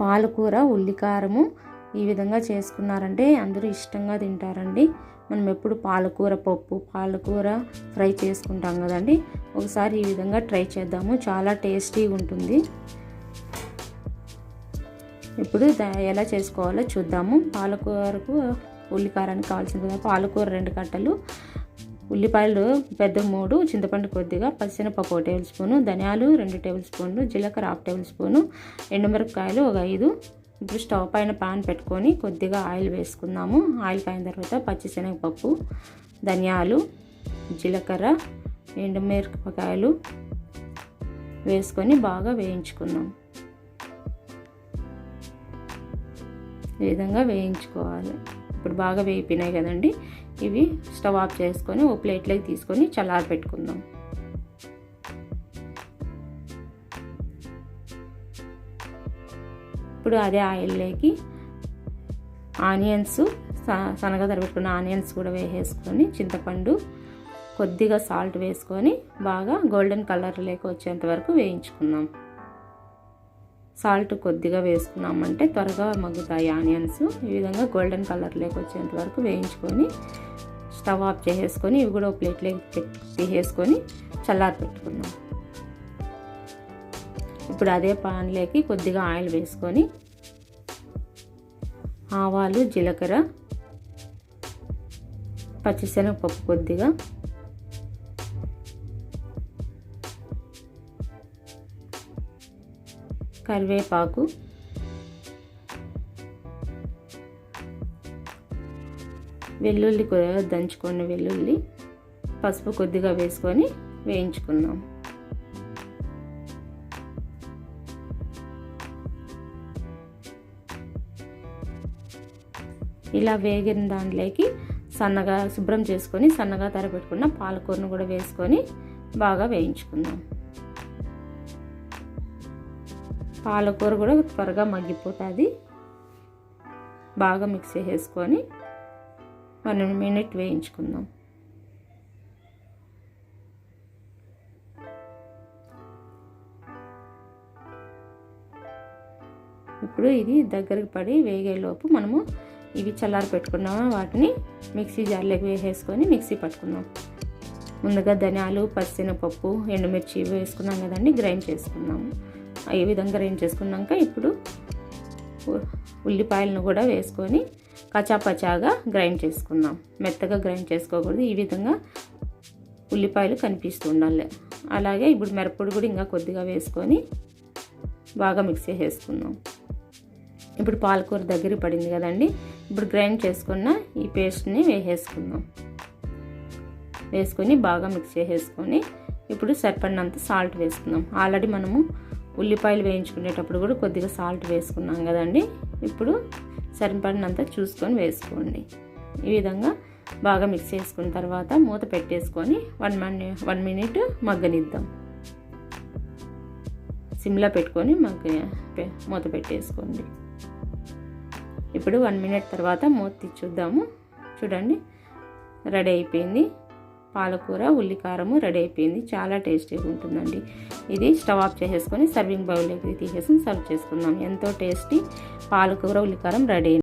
పాలకూర ఉల్లికారము ఈ విధంగా చేసుకున్నారంటే అందరూ ఇష్టంగా తింటారండి. మనం ఎప్పుడు పాలకూర పప్పు పాలకూర ఫ్రై చేసుకుంటాం కదండి. ఒకసారి ఈ విధంగా ట్రై చేద్దాము. చాలా టేస్టీగా ఉంటుంది. ఇప్పుడు ఎలా చేసుకోవాలో చూద్దాము. పాలకూరకు ఉల్లికారానికి కావాల్సిన పాలకూర రెండు కట్టలు ఉల్లిపాయలు పెద్ద మూడు చింతపండు కొద్దిగా పచ్చిశనగపప్పు ఒక టేబుల్ స్పూను ధనియాలు రెండు టేబుల్ స్పూన్లు జీలకర్ర హాఫ్ టేబుల్ స్పూను ఎండుమిరపకాయలు ఒక ఐదు. ఇప్పుడు స్టవ్ పైన పాన్ పెట్టుకొని కొద్దిగా ఆయిల్ వేసుకుందాము. ఆయిల్ పైన తర్వాత పచ్చిశనగపప్పు ధనియాలు జీలకర్ర ఎండుమిరపకాయలు వేసుకొని బాగా వేయించుకుందాం. ఈ విధంగా వేయించుకోవాలి. ఇప్పుడు బాగా వేపినాయి కదండి. ఇవి స్టవ్ ఆఫ్ చేసుకొని ఓ ప్లేట్లోకి తీసుకొని చల్లారి పెట్టుకుందాం. ఇప్పుడు అదే ఆయిల్లోకి ఆనియన్స్ శనగ తరబెట్టుకున్న ఆనియన్స్ కూడా వేసేసుకొని చింతపండు కొద్దిగా సాల్ట్ వేసుకొని బాగా గోల్డెన్ కలర్ లేక వచ్చేంత వరకు వేయించుకుందాం. సాల్ట్ కొద్దిగా వేసుకున్నామంటే త్వరగా మగ్గుతాయి ఆనియన్స్. ఈ విధంగా గోల్డెన్ కలర్ వచ్చేంత వరకు వేయించుకొని స్టవ్ ఆఫ్ చేసేసుకొని ఇవి కూడా ప్లేట్లోకి తీసేసుకొని చల్లారి పెట్టుకున్నాం ఇప్పుడు అదే పాన్లోకి కొద్దిగా ఆయిల్ వేసుకొని ఆవాలు జీలకర్ర పచ్చిశనగపప్పు కొద్దిగా కరివేపాకు. వెల్లుల్లి దంచుకొని వెల్లుల్లి పసుపు కొద్దిగా వేసుకొని వేయించుకుందాం. ఇలా వేగిన దాంట్లోకి సన్నగా శుభ్రం చేసుకొని సన్నగా తరబెట్టుకున్న పాలకూరను కూడా వేసుకొని బాగా వేయించుకుందాం. పాలకూర కూడా త్వరగా మగ్గిపోతుంది. బాగా మిక్స్ చేసుకొని వన్ మినిట్ వేయించుకుందాం. ఇప్పుడు ఇది దగ్గరకు పడి వేగేలోపు మనము ఇవి చల్లారి పెట్టుకున్నాము వాటిని మిక్సీ జార్లోకి వేసేసుకొని మిక్సీ పట్టుకుందాం. ముందుగా ధనియాలు పచ్చిశనగపప్పు ఎండుమిర్చి వేసుకున్నాం కదండి గ్రైండ్ చేసుకున్నాము ఈ విధంగా గ్రైండ్ చేసుకున్నాక ఇప్పుడు ఉల్లిపాయలను కూడా వేసుకొని కచాపచాగా గ్రైండ్ చేసుకుందాం. మెత్తగా గ్రైండ్ చేసుకోకూడదు. ఈ విధంగా ఉల్లిపాయలు కనిపిస్తూ ఉండాలి. అలాగే ఇప్పుడు మిరప్పొడి కూడా ఇంకా కొద్దిగా వేసుకొని బాగా మిక్స్ చేసేసుకుందాం. ఇప్పుడు పాలకూర దగ్గర పడింది కదండి. ఇప్పుడు గ్రైండ్ చేసుకున్న ఈ పేస్ట్ని వేసేసుకుందాం. వేసుకొని బాగా మిక్స్ చేసేసుకొని ఇప్పుడు సరిపడినంత సాల్ట్ వేసుకుందాం. ఆల్రెడీ మనము ఉల్లిపాయలు వేయించుకునేటప్పుడు కూడా కొద్దిగా సాల్ట్ వేసుకున్నాం కదండి. ఇప్పుడు సరిపడినంత చూసుకొని వేసుకోండి. ఈ విధంగా బాగా మిక్స్ చేసుకున్న తర్వాత మూత పెట్టేసుకొని వన్ మన్ వన్ మినిట్ మగ్గనిద్దాం. సిమ్లో పెట్టుకొని మగ్గ మూత పెట్టేసుకోండి. ఇప్పుడు వన్ మినిట్ తర్వాత మూత తీర్చుద్దాము చూడండి రెడీ అయిపోయింది. పాలకూర ఉల్లికారము రెడీ అయిపోయింది. చాలా టేస్టీగా ఉంటుందండి. ఇది స్టవ్ ఆఫ్ చేసేసుకొని సర్వింగ్ బౌల్లోకి తీసేసి సర్వ్ చేసుకుందాం. ఎంతో టేస్టీ పాలకూర ఉల్లికారం రెడీ